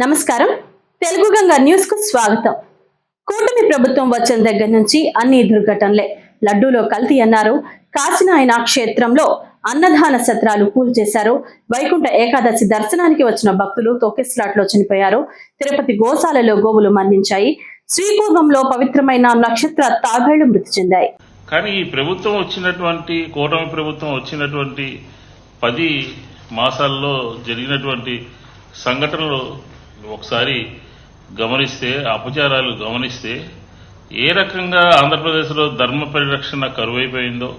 నమస్కారం. తెలుగు గంగా న్యూస్కు స్వాగతం. కూటమి ప్రభుత్వం వచ్చిన దగ్గర నుంచి అన్ని దుర్ఘటనలే. లడ్డూలో కల్తీ అన్నారు. కాశీనాయన క్షేత్రంలో అన్నదాన సత్రాలు కూల్చేశారు వైకుంఠ ఏకాదశి దర్శనానికి వచ్చిన భక్తులు తొక్కిస్లాట్లో చనిపోయారు. తిరుపతి గోశాలలో గోవులు మరణించాయి. శ్రీపూర్వంలో పవిత్రమైన నక్షత్ర తాబేళ్ళు మృతి చెందాయి. కానీ ఈ ప్రభుత్వం వచ్చినటువంటి కూటమి ప్రభుత్వం వచ్చినటువంటి పది మాసాల్లో జరిగినటువంటి సంఘటనలు ఒకసారి గమనిస్తే అపచారాలు గమనిస్తే ఏ రకంగా ఆంధ్రప్రదేశ్లో ధర్మ పరిరక్షణ కరువైపోయిందో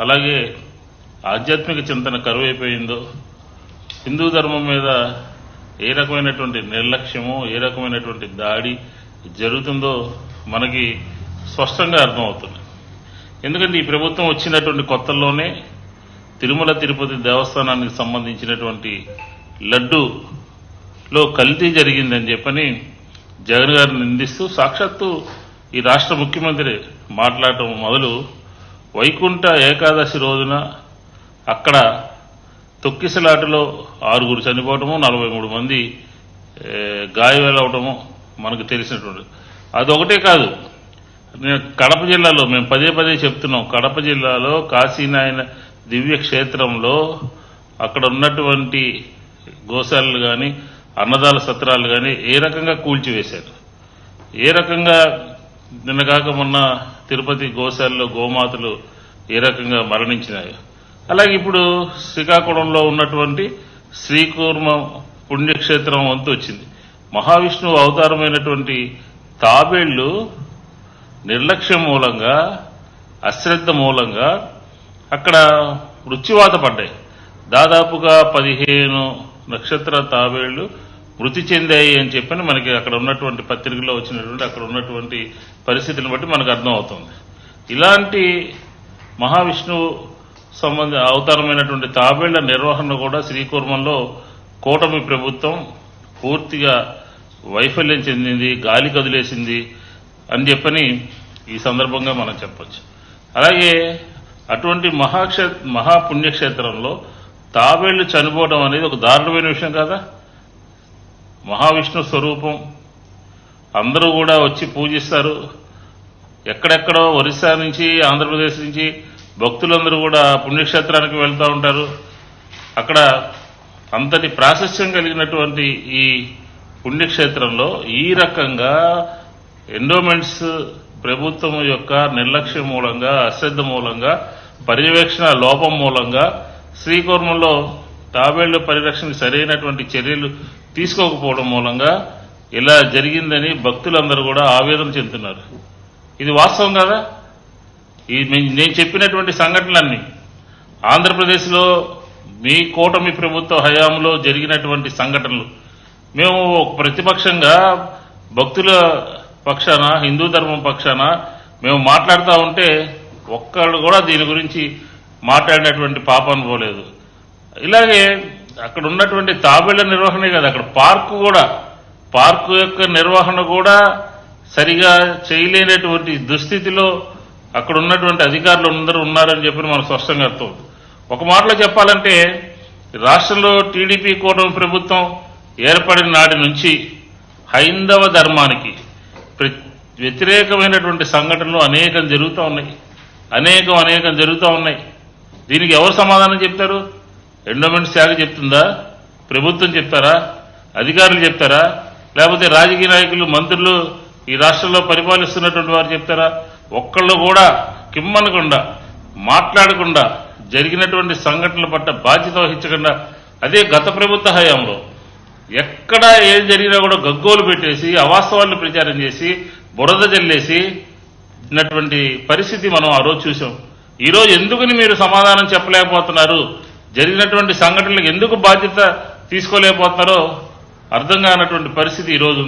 అలాగే ఆధ్యాత్మిక చింతన కరువైపోయిందో హిందూ ధర్మం మీద ఏ రకమైనటువంటి నిర్లక్ష్యము ఏ రకమైనటువంటి దాడి జరుగుతుందో మనకి స్పష్టంగా అర్థమవుతుంది. ఎందుకంటే ఈ ప్రభుత్వం వచ్చినటువంటి కొత్తల్లోనే తిరుమల తిరుపతి దేవస్థానానికి సంబంధించినటువంటి లడ్డు లో కల్తీ జరిగిందని చెప్పని జగన్ గారిని నిందిస్తూ సాక్షాత్తు ఈ రాష్ట్ర ముఖ్యమంత్రి మాట్లాడటం మొదలు. వైకుంఠ ఏకాదశి రోజున అక్కడ తొక్కిసలాటలో ఆరుగురు చనిపోవటము నలభై మూడు మంది ఏ, మనకు తెలిసినటువంటి. అదొకటే కాదు. నేను కడప జిల్లాలో మేము పదే పదే చెప్తున్నాం. కడప జిల్లాలో కాశీనాయన దివ్య క్షేత్రంలో అక్కడ ఉన్నటువంటి గోశాలలు కానీ అన్నదాన సత్రాలు కానీ ఏ రకంగా కూల్చివేశారు? ఏ రకంగా నిన్నగాక మొన్న తిరుపతి గోశాలలో గోమాతలు ఏ రకంగా మరణించినాయో? అలాగే ఇప్పుడు శ్రీకాకుళంలో ఉన్నటువంటి శ్రీకూర్మ పుణ్యక్షేత్రం వంతు వచ్చింది. మహావిష్ణువు అవతారమైనటువంటి తాబేళ్ళు నిర్లక్ష్యం మూలంగా అశ్రద్ధ మూలంగా అక్కడ మృత్యువాత పడ్డాయి. దాదాపుగా పదిహేను నక్షత్ర తాబేళ్ళు మృతి చెందాయి అని చెప్పని మనకి అక్కడ ఉన్నటువంటి పత్రికలో వచ్చినటువంటి అక్కడ ఉన్నటువంటి పరిస్థితిని బట్టి మనకు అర్థమవుతుంది. ఇలాంటి మహావిష్ణువు సంబంధ అవతారమైనటువంటి తాబేళ్ళ నిర్వహణ కూడా శ్రీకూర్మంలో కూటమి ప్రభుత్వం పూర్తిగా వైఫల్యం చెందింది గాలి కదిలేసింది అని చెప్పని ఈ సందర్భంగా మనం చెప్పచ్చు. అలాగే అటువంటి మహాక్షే మహాపుణ్యక్షేత్రంలో తాబేళ్ళు చనిపోవడం అనేది ఒక దారుణమైన విషయం కదా? మహావిష్ణు స్వరూపం. అందరూ కూడా వచ్చి పూజిస్తారు. ఎక్కడెక్కడో ఒరిస్సా నుంచి ఆంధ్రప్రదేశ్ నుంచి భక్తులందరూ కూడా పుణ్యక్షేత్రానికి వెళ్తూ ఉంటారు. అక్కడ అంతటి ప్రాశస్యం కలిగినటువంటి ఈ పుణ్యక్షేత్రంలో ఈ రకంగా ఎండోమెంట్స్ ప్రభుత్వం యొక్క నిర్లక్ష్యం మూలంగా అశ్రద్ధ మూలంగా పర్యవేక్షణ లోపం మూలంగా శ్రీకూర్మంలో తాబేళ్ళ పరిరక్షణకు సరైనటువంటి చర్యలు తీసుకోకపోవడం మూలంగా ఇలా జరిగిందని భక్తులందరూ కూడా ఆవేదన చెందుతున్నారు. ఇది వాస్తవం కదా? ఈ నేను చెప్పినటువంటి సంఘటనలన్నీ ఆంధ్రప్రదేశ్లో మీ కూటమి ప్రభుత్వ హయాంలో జరిగినటువంటి సంఘటనలు. మేము ఒక ప్రతిపక్షంగా భక్తుల పక్షాన హిందూ ధర్మం పక్షాన మేము మాట్లాడుతూ ఉంటే ఒక్కళ్ళు కూడా దీని గురించి మాట్లాడినటువంటి పాపం పోలేదు. ఇలాగే అక్కడ ఉన్నటువంటి తాబేళ్ళ నిర్వహణే కాదు అక్కడ పార్కు కూడా. పార్కు యొక్క నిర్వహణ కూడా సరిగా చేయలేనటువంటి దుస్థితిలో అక్కడ ఉన్నటువంటి అధికారులు అందరూ ఉన్నారని చెప్పి మనకు స్పష్టంగా అర్థం ఒక మాటలో చెప్పాలంటే రాష్ట్రంలో టీడీపీ కూటమి ప్రభుత్వం ఏర్పడిన నాటి నుంచి హైందవ ధర్మానికి వ్యతిరేకమైనటువంటి సంఘటనలు అనేకం జరుగుతూ ఉన్నాయి. అనేకం అనేకం జరుగుతూ ఉన్నాయి. దీనికి ఎవరు సమాధానం చెప్తారు? ఎండోమెంట్ శాఖ చెప్తుందా? ప్రభుత్వం చెప్తారా? అధికారులు చెప్తారా? లేకపోతే రాజకీయ నాయకులు మంత్రులు ఈ రాష్ట్రంలో పరిపాలిస్తున్నటువంటి వారు చెప్తారా? ఒక్కళ్ళు కూడా కిమ్మనకుండా మాట్లాడకుండా జరిగినటువంటి సంఘటనల పట్ల బాధ్యత వహించకుండా అదే గత ప్రభుత్వ హయాంలో ఎక్కడ ఏం జరిగినా కూడా గగ్గోలు పెట్టేసి అవాస్తవాలను ప్రచారం చేసి బురద జల్లేసి ఉన్నటువంటి పరిస్థితి మనం ఆ రోజు చూసాం ఈరోజు ఎందుకుని ఎందుకని మీరు సమాధానం చెప్పలేకపోతున్నారు? జరిగినటువంటి సంఘటనలకు ఎందుకు బాధ్యత తీసుకోలేకపోతున్నారో అర్థం కానటువంటి పరిస్థితి ఈ రోజు